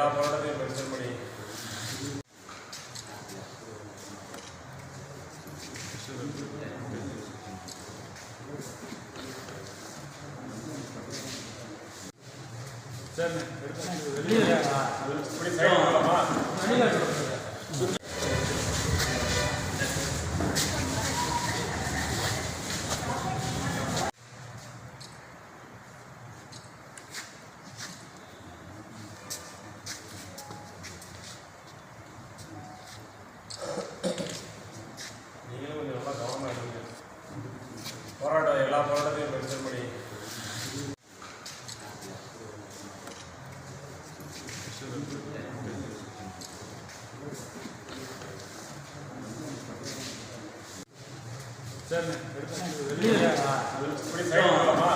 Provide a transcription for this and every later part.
எல்லா போராட்டத்தையும் மென்ஷன் பண்ணி சார் வெளியே எல்லா போராட்டத்தையும் மென்ஷன் பண்ணி. சைடு வரலாமா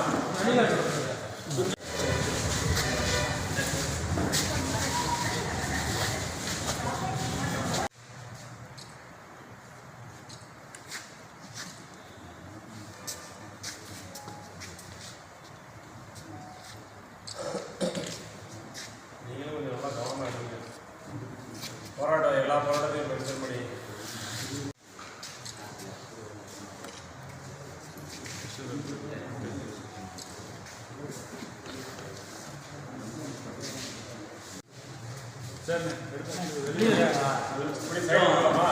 போராட்டம் எல்லா போராட்டத்தையும் மென்ஷன் பண்ணி இப்படி சைடு வரலாமா